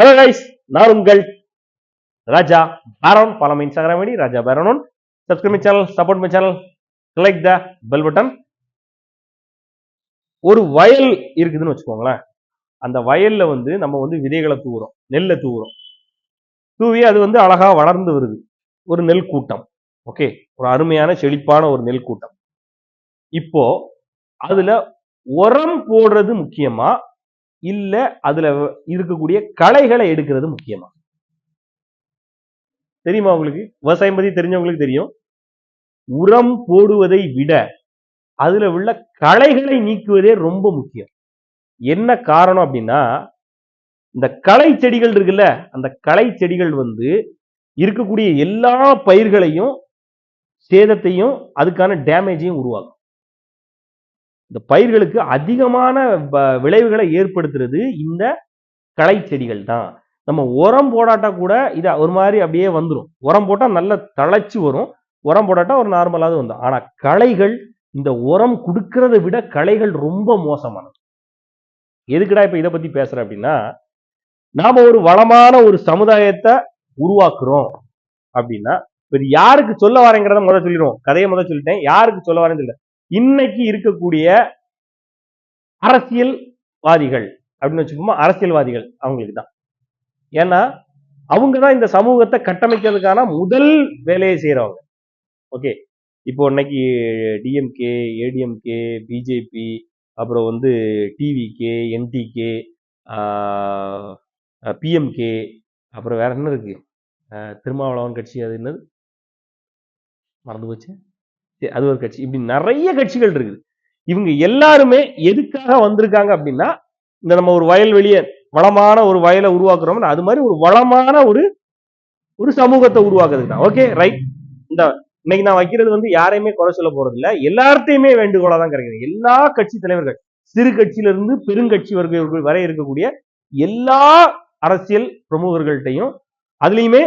Hello guys நான் உங்கள் Raja பேரோன். Follow my Instagram ID Raja பேரோன் subscribe my channel support my channel click the bell button ஒரு வயல் இருக்குதுன்னு வச்சுக்கோங்களேன். அந்த வயல்ல வந்து நம்ம வந்து விதைகளை தூவுறோம். நெல்லை தூவுறோம். தூவி அது வந்து அழகா வளர்ந்து வருது. ஒரு நெல் கூட்டம். ஓகே ஒரு அருமையான செழிப்பான ஒரு நெல் கூட்டம். இப்போ அதுல உரம் போடுறது முக்கியமா இல்ல அதுல இருக்கக்கூடிய களைகளை எடுக்கிறது முக்கியமா? தெரியுமா உங்களுக்கு? விவசாயம் பத்தி தெரிஞ்சவங்களுக்கு தெரியும். உரம் போடுவதை விட அதுல உள்ள களைகளை நீக்குவதே ரொம்ப முக்கியம். என்ன காரணம் அப்படின்னா இந்த களை செடிகள் இருக்குல்ல அந்த களை செடிகள் வந்து இருக்கக்கூடிய எல்லா பயிர்களையும் சேதத்தையும் அதுக்கான டேமேஜையும் உருவாக்கும். இந்த பயிர்களுக்கு அதிகமான வ- விளைவுகளை ஏற்படுத்துறது இந்த களை செடிகள் தான். நம்ம உரம் போடாட்டா கூட இதை ஒரு மாதிரி அப்படியே வந்துடும் உரம் போட்டா நல்ல தழைச்சு வரும். உரம் போடாட்டா ஒரு நார்மலாவது வந்துடும் ஆனா களைகள் இந்த உரம் கொடுக்கறத விட களைகள் ரொம்ப மோசமானது. எதுக்குடா இப்ப இதை பத்தி பேசுறேன் அப்படின்னா நாம ஒரு வளமான ஒரு சமுதாயத்தை உருவாக்குறோம் அப்படின்னா இப்போ இது யாருக்கு சொல்ல வரேங்கிறத முதல்ல சொல்லிடுவோம் கதையை முதல்ல சொல்லிட்டேன். யாருக்கு சொல்ல வரேன்னு சொல்லிட்டேன் இன்னைக்கு இருக்கக்கூடிய அரசியல்வாதிகள் அப்படின்னு வச்சுக்கோமா அரசியல்வாதிகள் அவங்களுக்கு தான். ஏன்னா அவங்க தான் இந்த சமூகத்தை கட்டமைக்கிறதுக்கான முதல் வேலையை செய்யறவங்க ஓகே இப்போ இன்னைக்கு டிஎம்கே ஏடிஎம்கே பிஜேபி அப்புறம் வந்து டிவிகே என்டிகே பிஎம்கே அப்புறம் வேற என்ன இருக்கு? திருமாவளவன் கட்சி அது என்னது? மறந்து போச்சு? அது ஒரு கட்சி. இப்படி நிறைய கட்சிகள் இருக்குது. இவங்க எல்லாருமே எதுக்காக வந்திருக்காங்க அப்படின்னா இந்த நம்ம ஒரு வயல் வெளியே வளமான ஒரு வயலை உருவாக்குறோம்னா அது மாதிரி ஒரு வளமான ஒரு ஒரு சமூகத்தை உருவாக்குறதுக்கு தான் ஓகே ரைட் இந்த இன்னைக்கு நான் வைக்கிறது வந்து யாரையுமே குறை சொல்ல போறது இல்லை எல்லார்ட்டையுமே வேண்டுகோளா தான் கிடைக்குது. எல்லா கட்சி தலைவர்கள் சிறு கட்சியில இருந்து பெருங்கட்சி வர்க்கங்கள் வரை இருக்கக்கூடிய எல்லா அரசியல் பிரமுகர்கள்ட்டையும் அதுலயுமே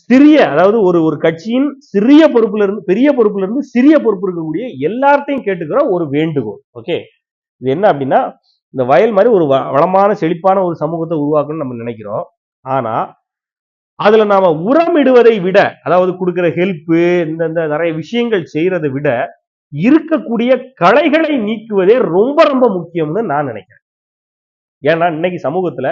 சிறிய அதாவது ஒரு ஒரு கட்சியின் சிறிய பொறுப்புல இருந்து பெரிய பொறுப்புல இருந்து சிறிய பொறுப்பு இருக்கக்கூடிய எல்லார்ட்டையும் கேட்டுக்கிற ஒரு வேண்டுகோள். ஓகே இது என்ன அப்படின்னா இந்த வயல் மாதிரி ஒரு வ- வளமான செழிப்பான ஒரு சமூகத்தை உருவாக்கணும்னு நம்ம நினைக்கிறோம். ஆனா அதுல நாம உரமிடுவதை விட அதாவது கொடுக்கிற ஹெல்ப்பு இந்த இந்த நிறைய விஷயங்கள் செய்யறதை விட இருக்கக்கூடிய களைகளை நீக்குவதே ரொம்ப ரொம்ப முக்கியம்னு நான் நினைக்கிறேன். ஏன்னா இன்னைக்கு சமூகத்துல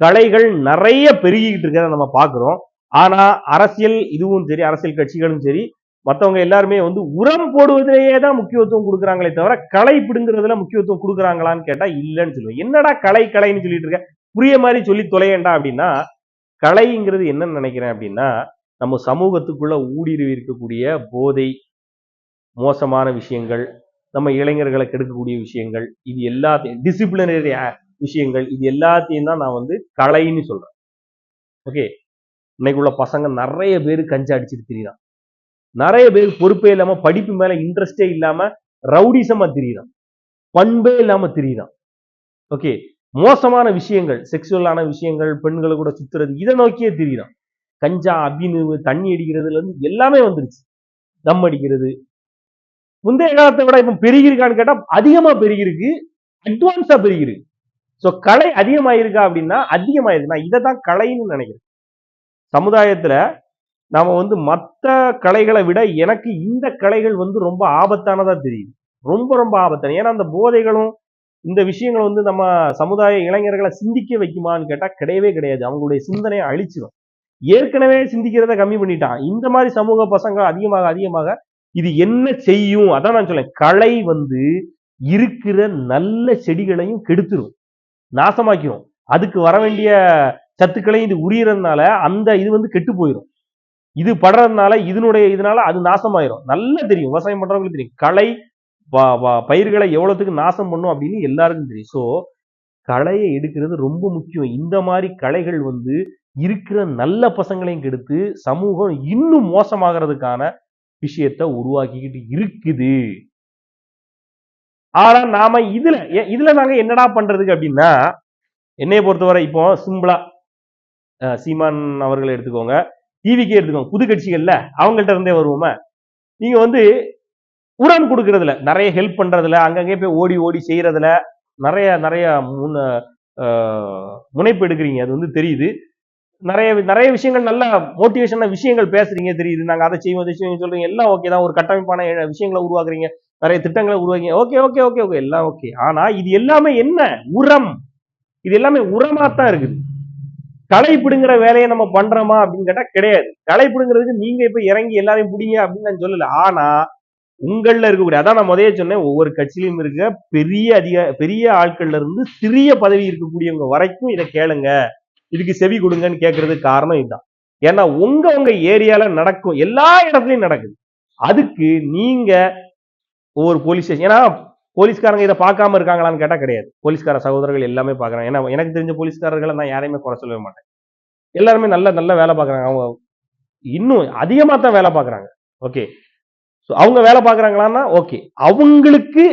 களைகள் நிறைய பெருகிக்கிட்டு இருக்கிறத நம்ம பாக்குறோம் ஆனா அரசியல் இதுவும் சரி அரசியல் கட்சிகளும் சரி மற்றவங்க எல்லாருமே வந்து உரம் போடுவதிலேயே தான் முக்கியத்துவம் கொடுக்குறாங்களே தவிர களை பிடுங்குறதுல முக்கியத்துவம் கொடுக்குறாங்களான்னு கேட்டா இல்லைன்னு சொல்லுவேன். என்னடா களை களைன்னு சொல்லிட்டு இருக்க? புரிய மாதிரி சொல்லி தொலையண்டா அப்படின்னா கலைங்கிறது என்னன்னு நினைக்கிறேன் அப்படின்னா நம்ம சமூகத்துக்குள்ள ஊடுருவி இருக்கக்கூடிய போதை மோசமான விஷயங்கள் நம்ம இளைஞர்களை கெடுக்கக்கூடிய விஷயங்கள் இது எல்லாத்தையும் டிசிப்ளினரி விஷயங்கள் இது எல்லாத்தையும் தான் நான் வந்து கலைன்னு சொல்றேன். ஓகே இன்னைக்கு உள்ள பசங்க நிறைய பேர் கஞ்சா அடிச்சுட்டு திரியிறான். நிறைய பேர் பொறுப்பே இல்லாம படிப்பு மேல இன்ட்ரெஸ்டே இல்லாம ரவுடிசமா திரியிறான். பண்பே இல்லாம திரியிறான். ஓகே மோசமான விஷயங்கள் செக்ஷுவலான விஷயங்கள் பெண்களை கூட சுத்துறது இதை நோக்கியே திரியிறான். கஞ்சா அபினு தண்ணி அடிக்கிறதுல இருந்து எல்லாமே வந்துருச்சு. தம் அடிக்கிறது. முந்தைய காலத்தை விட இப்ப பெருகிருக்கான்னு கேட்டா அதிகமா பெருகிருக்கு அட்வான்ஸா பெருகிருக்கு சோ கலை அதிகமாயிருக்கா அப்படின்னா அதிகமாயிருக்குன்னா இதை தான் கலைன்னு நினைக்கிறேன். சமுதாயத்தில் நாம் வந்து மற்ற கலைகளை விட எனக்கு இந்த கலைகள் வந்து ரொம்ப ஆபத்தானதாக தெரியுது. ரொம்ப ரொம்ப ஆபத்தான ஏன்னா அந்த போதைகளும் இந்த விஷயங்கள் வந்து நம்ம சமுதாய இளைஞர்களை சிந்திக்க வைக்குமான்னு கேட்டால் கிடையவே கிடையாது. அவங்களுடைய சிந்தனையை அழிச்சிடும் ஏற்கனவே சிந்திக்கிறத கம்மி பண்ணிட்டான். இந்த மாதிரி சமூக பசங்க அதிகமாக அதிகமாக இது என்ன செய்யும்? அதான் நான் சொல்லேன் கலை வந்து இருக்கிற நல்ல செடிகளையும் கெடுத்துரும். நாசமாக்கிரும். அதுக்கு வர வேண்டிய சத்துக்களையும் இது உரியறதுனால அந்த இது வந்து கெட்டு போயிடும் இது படுறதுனால இதனுடைய இதனால அது நாசமாயிரும். நல்லா தெரியும். விவசாயம் பண்றவங்களுக்கு தெரியும். களை வ- வ- பயிர்களை எவ்வளவுக்கு நாசம் பண்ணும் அப்படின்னு எல்லாருக்கும் தெரியும். ஸோ களையை எடுக்கிறது ரொம்ப முக்கியம். இந்த மாதிரி களைகள் வந்து இருக்கிற நல்ல பசங்களையும் கெடுத்து சமூகம் இன்னும் மோசமாகிறதுக்கான விஷயத்த உருவாக்கிக்கிட்டு இருக்குது. ஆனா நாம இதுல இதுல நாங்க என்னடா பண்றதுக்கு அப்படின்னா என்னைய பொறுத்தவரை இப்போ சிம்பிளா சீமான் அவர்களை எடுத்துக்கோங்க. டிவிக்கே எடுத்துக்கோங்க. புது கட்சிகள்ல அவங்கள்ட்ட இருந்தே வருவோமா? நீங்க வந்து உரம் கொடுக்கறதுல நிறைய ஹெல்ப் பண்றதுல அங்கங்கே போய் ஓடி ஓடி செய்யறதுல நிறைய நிறைய முன்ன ஆஹ், முனைப்பு எடுக்கிறீங்க. அது வந்து தெரியுது. நிறைய நிறைய விஷயங்கள் நல்ல மோட்டிவேஷனான விஷயங்கள் பேசுறீங்க தெரியுது. நாங்கள் அதை செய்வோம் அதை செய்வோம் சொல்றீங்க. எல்லாம் ஓகே தான். ஒரு கட்டமைப்பான விஷயங்களை உருவாக்குறீங்க. நிறைய திட்டங்களை உருவாக்கீங்க ஓகே ஓகே ஓகே ஓகே எல்லாம் ஓகே ஆனா இது எல்லாமே என்ன? உரம். இது எல்லாமே உரமா தான் இருக்குது. களை பிடுங்குற வேலையை நம்ம பண்றோமா அப்படின்னு கேட்டா கிடையாது. களை பிடுங்குறதுக்கு நீங்க இப்ப இறங்கி எல்லாரையும் பிடிங்க அப்படின்னு நான் சொல்லல. ஆனா உங்கள்ல இருக்கக்கூடிய அதான் நான் முதல்ல சொன்னேன் ஒவ்வொரு கட்சியிலும் இருக்க பெரிய அதிக பெரிய ஆட்கள்ல இருந்து சிறிய பதவி இருக்கக்கூடியவங்க வரைக்கும் இதை கேளுங்க. இதுக்கு செவி கொடுங்கன்னு கேட்கறதுக்கு காரணம் இதுதான். ஏன்னா உங்க உங்க ஏரியால நடக்கும் எல்லா இடத்துலயும் நடக்குது. அதுக்கு நீங்க ஒவ்வொரு போலீஸ் ஸ்டேஷன் ஏன்னா போலீஸ்காரங்க இதை பார்க்காம இருக்காங்களான்னு கேட்டா கிடையாது. போலீஸ்கார சகோதரர்கள் எல்லாமே பார்க்குறாங்க. ஏன்னா எனக்கு தெரிஞ்ச போலீஸ்காரர்களை நான் யாரையுமே குறை சொல்லவே மாட்டேன். எல்லாருமே நல்ல நல்ல வேலை பார்க்குறாங்க. அவங்க இன்னும் அதிகமா தான் வேலை பார்க்குறாங்க. ஓகே. ஸோ அவங்க வேலை பார்க்குறாங்களான்னா ஓகே. அவங்களுக்கு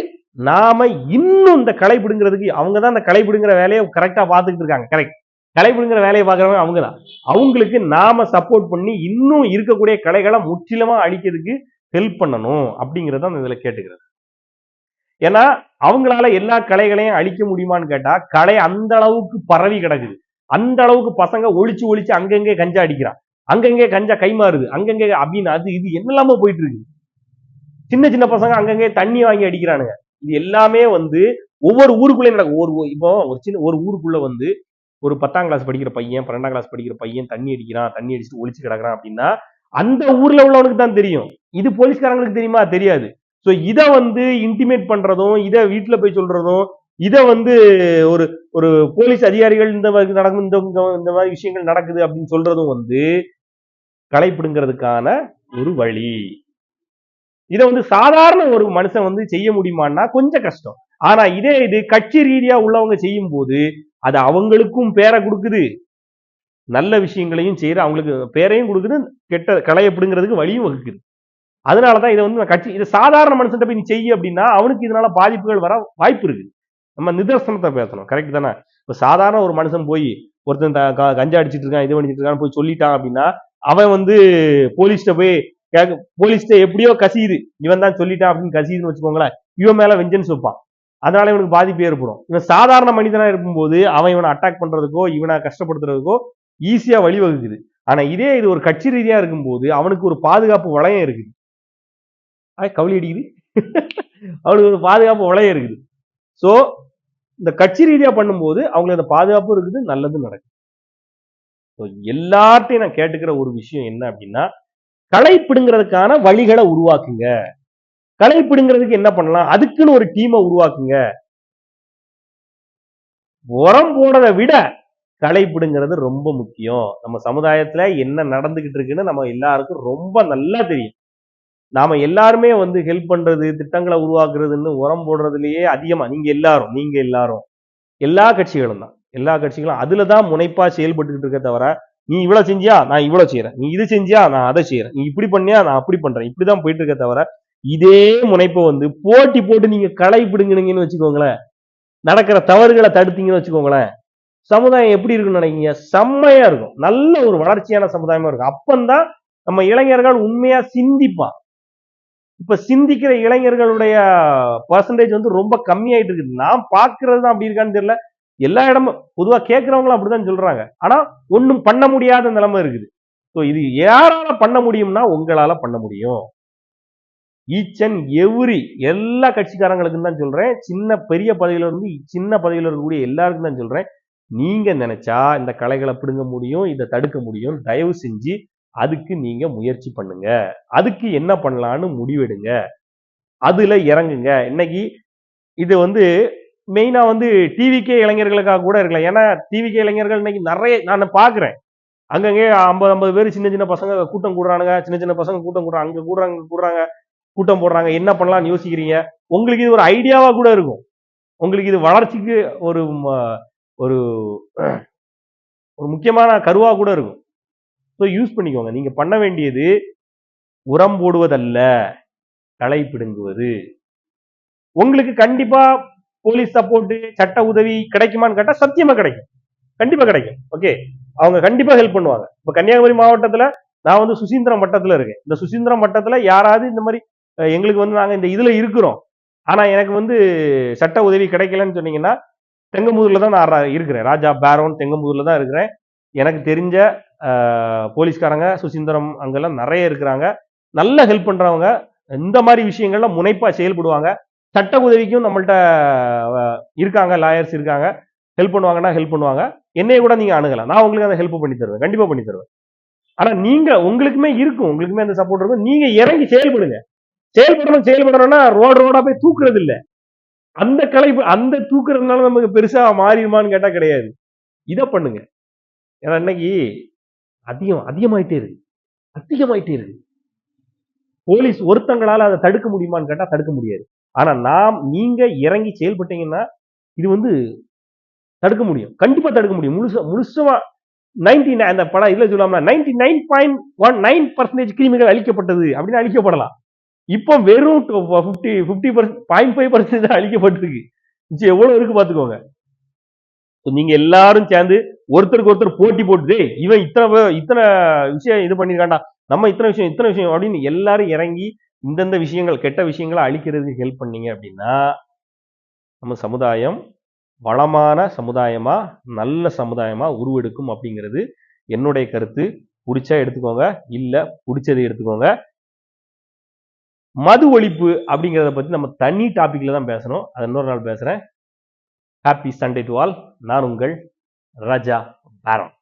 நாம இன்னும் இந்த களை பிடுங்கிறதுக்கு அவங்க தான் இந்த களை பிடுங்குற வேலையை கரெக்டா பார்த்துக்கிட்டு இருக்காங்க. கரெக்ட் களை பிடுங்குற வேலையை பார்க்குறவங்க அவங்க தான். அவங்களுக்கு நாம சப்போர்ட் பண்ணி இன்னும் இருக்கக்கூடிய கலைகளை முற்றிலுமா அழிக்கிறதுக்கு ஹெல்ப் பண்ணணும் அப்படிங்கிறத அந்த இதுல கேட்டுக்கிறது ஏன்னா அவங்களால எல்லா கலைகளையும் அழிக்க முடியுமான்னு கேட்டா கலை அந்த அளவுக்கு பரவி கிடக்குது. அந்த அளவுக்கு பசங்க ஒழிச்சு ஒழிச்சு அங்கங்கே கஞ்சா அடிக்கிறான். அங்கங்கே கஞ்சா கைமாறுது அங்கங்கே அப்படின்னு அது இது என்னெல்லாமோ போயிட்டு இருக்கு. சின்ன சின்ன பசங்க அங்கங்கே தண்ணி வாங்கி அடிக்கிறானுங்க. இது எல்லாமே வந்து ஒவ்வொரு ஊருக்குள்ளேயும் நடக்கும். ஒரு இப்போ ஒரு சின்ன ஒரு ஊருக்குள்ள வந்து ஒரு பத்தாம் கிளாஸ் படிக்கிற பையன் பன்னெண்டாம் கிளாஸ் படிக்கிற பையன் தண்ணி அடிக்கிறான் தண்ணி அடிச்சுட்டு ஒழிச்சு கிடக்குறான் அப்படின்னா அந்த ஊர்ல உள்ளவனுக்கு தான் தெரியும். இது போலீஸ்காரங்களுக்கு தெரியுமா? தெரியாது. சோ இத வந்து இன்டிமேட் பண்றதும் இதை வீட்டுல போய் சொல்றதும் இதை வந்து ஒரு ஒரு போலீஸ் அதிகாரிகள் இந்த மாதிரி நடக்கும் இந்த இந்த- மாதிரி விஷயங்கள் நடக்குது அப்படின்னு சொல்றதும் வந்து களைப்பிடுங்கிறதுக்கான ஒரு வழி. இத வந்து சாதாரண ஒரு மனுஷன் வந்து செய்ய முடியுமான்னா கொஞ்சம் கஷ்டம். ஆனா இதே இது கட்சி ரீதியா உள்ளவங்க செய்யும் போது அது அவங்களுக்கும் பேரை கொடுக்குது. நல்ல விஷயங்களையும் செய்யற அவங்களுக்கு பேரையும் கொடுக்குது கெட்ட களையப்படுங்கிறதுக்கு வழியும் வகுக்குது. அதனால தான் இதை வந்து நான் கட்சி இது சாதாரண மனுஷன் போய் நீ செய்ய அப்படின்னா அவனுக்கு இதனால பாதிப்புகள் வர வாய்ப்பு இருக்கு நம்ம நிதர்சனத்தை பேசணும். கரெக்ட் தானே? இப்போ சாதாரண ஒரு மனுஷன் போய் ஒருத்தன் க- கஞ்சா அடிச்சிட்டு இருக்கான் இது பண்ணிட்டு இருக்கான்னு போய் சொல்லிட்டான் அப்படின்னா அவன் வந்து போலீஸ்கிட்ட போய் கேட்க போலீஸ்ட்ட எப்படியோ கசியுது. இவன் தான் சொல்லிட்டான் அப்படின்னு கசியுதுன்னு வச்சுக்கோங்களேன். இவன் மேல வெஞ்சன்ஸ் வைப்பான். அதனால இவனுக்கு பாதிப்பு ஏற்படும். இவன் சாதாரண மனிதனா இருக்கும்போது அவன் இவனை அட்டாக் பண்றதுக்கோ இவனை கஷ்டப்படுத்துறதுக்கோ ஈஸியா வழிவகுக்குது. ஆனா இதே இது ஒரு கட்சி ரீதியா இருக்கும்போது அவனுக்கு ஒரு பாதுகாப்பு வளையம் இருக்குது. ஆய் கவலி அடிக்குது. அவளுக்கு ஒரு பாதுகாப்பு வளையம் இருக்குது. சோ இந்த கட்சி ரீதியா பண்ணும்போது அவங்களுக்கு அந்த பாதுகாப்பும் இருக்குது நல்லதும் நடக்குது. ஸோ எல்லார்ட்டையும் நான் கேட்டுக்கிற ஒரு விஷயம் என்ன அப்படின்னா களைப்பிடுங்கிறதுக்கான வழிகளை உருவாக்குங்க. களைப்பிடுங்கிறதுக்கு என்ன பண்ணலாம்? அதுக்குன்னு ஒரு டீமை உருவாக்குங்க. உரம் போடுறதை விட களைப்பிடுங்கிறது ரொம்ப முக்கியம். நம்ம சமுதாயத்துல என்ன நடந்துகிட்டு இருக்குன்னு நம்ம எல்லாருக்கும் ரொம்ப நல்லா தெரியும். நாம எல்லாருமே வந்து ஹெல்ப் பண்றது திட்டங்களை உருவாக்குறதுன்னு உரம் போடுறதுலயே அதிகமா நீங்க எல்லாரும் நீங்க எல்லாரும். எல்லா கட்சிகளும் தான். எல்லா கட்சிகளும் அதுல தான் முனைப்பா செயல்பட்டுக்கிட்டு இருக்க தவிர நீ இவ்வளவு செஞ்சியா நான் இவ்வளவு செய்யறேன் நீ இது செஞ்சியா நான் அதை செய்யறேன் நீ இப்படி பண்ணியா நான் அப்படி பண்றேன். இப்படிதான் போயிட்டு இருக்க தவிர இதே முனைப்பை வந்து போட்டி போட்டு நீங்க களை பிடுங்கினீங்கன்னு வச்சுக்கோங்களேன். நடக்கிற தவறுகளை தடுத்தீங்கன்னு வச்சுக்கோங்களேன். சமுதாயம் எப்படி இருக்குன்னு நினைக்கீங்க செம்மையா இருக்கும். நல்ல ஒரு வளர்ச்சியான சமுதாயமா இருக்கும். அப்பந்தான் நம்ம இளைஞர்கள் உண்மையா சிந்திப்பான் இப்ப சிந்திக்கிற இளைஞர்களுடைய பர்சன்டேஜ் வந்து ரொம்ப கம்மியாயிட்டு இருக்குது. நான் பாக்குறது தான் அப்படி இருக்கான்னு தெரியல. எல்லா இடமும் பொதுவா கேட்கறவங்களும் அப்படிதான் சொல்றாங்க. ஆனா ஒண்ணும் பண்ண முடியாத நிலைமை இருக்குது. ஸோ இது யாரால பண்ண முடியும்னா உங்களால பண்ண முடியும். ஈச் அண்ட் எவ்ரி எல்லா கட்சிக்காரங்களுக்கும் தான் சொல்றேன். சின்ன பெரிய பதவியில இருந்து சின்ன பதவியில இருக்கக்கூடிய எல்லாருக்கும் தான் சொல்றேன். நீங்க நினைச்சா இந்த கலைகளை பிடுங்க முடியும் இதை தடுக்க முடியும். தயவு செஞ்சு அதுக்கு நீங்க முயற்சி பண்ணுங்க. அதுக்கு என்ன பண்ணலான்னு முடிவெடுங்க. அதுல இறங்குங்க. இன்னைக்கு இது வந்து மெயினா வந்து டிவிக்கே இளைஞர்களுக்காக கூட இருக்கலாம். ஏன்னா டிவிக்கே இளைஞர்கள் இன்னைக்கு நிறைய நான் பாக்குறேன் அங்கங்கே ஐம்பது ஐம்பது பேர் சின்ன சின்ன பசங்க கூட்டம் கூடுறானுங்க. சின்ன சின்ன பசங்க கூட்டம் கூடுறாங்க. அங்க கூடுறாங்க கூடுறாங்க. கூட்டம் போடுறாங்க. என்ன பண்ணலாம்னு யோசிக்கிறீங்க? உங்களுக்கு இது ஒரு ஐடியாவா கூட இருக்கும். உங்களுக்கு இது வளர்ச்சிக்கு ஒரு ம- ஒரு ஒரு முக்கியமான கருவா கூட இருக்கும். ஸோ யூஸ் பண்ணிக்கோங்க. நீங்கள் பண்ண வேண்டியது உரம் போடுவதல்ல களை பிடுங்குவது. உங்களுக்கு கண்டிப்பா போலீஸ் சப்போர்ட் சட்ட உதவி கிடைக்குமான்னு கேட்டா சத்தியமா கிடைக்கும். கண்டிப்பா கிடைக்கும். ஓகே அவங்க கண்டிப்பா ஹெல்ப் பண்ணுவாங்க. இப்ப கன்னியாகுமரி மாவட்டத்துல நான் வந்து சுசீந்திரம் வட்டத்துல இருக்கேன். இந்த சுசீந்திரம் வட்டத்துல யாராவது இந்த மாதிரி எங்களுக்கு வந்து நாங்க இந்த இதுல இருக்கிறோம். ஆனா எனக்கு வந்து சட்ட உதவி கிடைக்கலன்னு சொன்னீங்கன்னா தெங்கம்புதூர்ல தான் நான் இருக்கிறேன். ராஜா பேரோன் தெங்கம்புதூர்ல தான் இருக்கிறேன். எனக்கு தெரிஞ்ச போலீஸ்காரங்க சுசீந்திரம் அங்கெல்லாம் நிறைய இருக்கிறாங்க. நல்ல ஹெல்ப் பண்றவங்க. இந்த மாதிரி விஷயங்கள்ல முனைப்பா செயல்படுவாங்க. சட்ட உதவிக்கும் நம்மள்ட்ட இருக்காங்க லாயர்ஸ் இருக்காங்க. ஹெல்ப் பண்ணுவாங்கன்னா ஹெல்ப் பண்ணுவாங்க. என்னைய கூட நீங்க அணுகலாம். நான் உங்களுக்கு அந்த ஹெல்ப் பண்ணி தருவேன். கண்டிப்பா பண்ணி தருவேன். ஆனா நீங்க உங்களுக்குமே இருக்கும். உங்களுக்குமே அந்த சப்போர்ட் இருக்கும். நீங்க இறங்கி செயல்படுங்க. செயல்படணும் செயல்படணும்னா ரோடு ரோடாக போய் தூக்குறது இல்ல. அந்த கலை அந்த தூக்குறதுனால நமக்கு பெருசா மாறிடுமான்னு கேட்டா கிடையாது. இதை பண்ணுங்க. ஏன்னா இன்னைக்கு அதிகம் அதிகமாயிட்டே இருக்கு. அதிகமாயிட்டே இருக்கு. போலீஸ் ஒருத்தங்களால அதை தடுக்க முடியுமான்னு கேட்டா தடுக்க முடியாது. ஆனா நாம் நீங்க இறங்கி செயல்பட்டீங்கன்னா இது வந்து தடுக்க முடியும். கண்டிப்பா தடுக்க முடியும். முழுசா முழுசமா நைன்டி நைன் அந்த படம் இதுல சொல்லாம ninety nine point one nine percentage கிருமிகள் அழிக்கப்பட்டது அப்படின்னு அழிக்கப்படலாம். இப்போ வெறும் fifty fifty percent point five percentage தான் அழிக்கப்பட்டிருக்கு. எவ்வளவு இருக்கு பாத்துக்கோங்க. நீங்க எல்லாரும் சேர்ந்து ஒருத்தருக்கு ஒருத்தர் போட்டி போட்டு இவன் இத்தனை இத்தனை விஷயம் இது பண்ணியிருக்காண்டா நம்ம இத்தனை விஷயம் இத்தனை விஷயம் அப்படின்னு எல்லாரும் இறங்கி இந்தந்த விஷயங்கள் கெட்ட விஷயங்களை அழிக்கிறதுக்கு ஹெல்ப் பண்ணீங்க அப்படின்னா நம்ம சமுதாயம் வளமான சமுதாயமா நல்ல சமுதாயமா உருவெடுக்கும் அப்படிங்கிறது என்னுடைய கருத்து. பிடிச்சா எடுத்துக்கோங்க இல்லை பிடிச்சதை எடுத்துக்கோங்க. மது ஒழிப்பு அப்படிங்கிறத பத்தி நம்ம தனி டாபிக்ல தான் பேசணும். அது இன்னொரு நாள் பேசுறேன். ஹாப்பி சண்டே டு ஆல் நான் உங்கள் ரஜா பேரன்.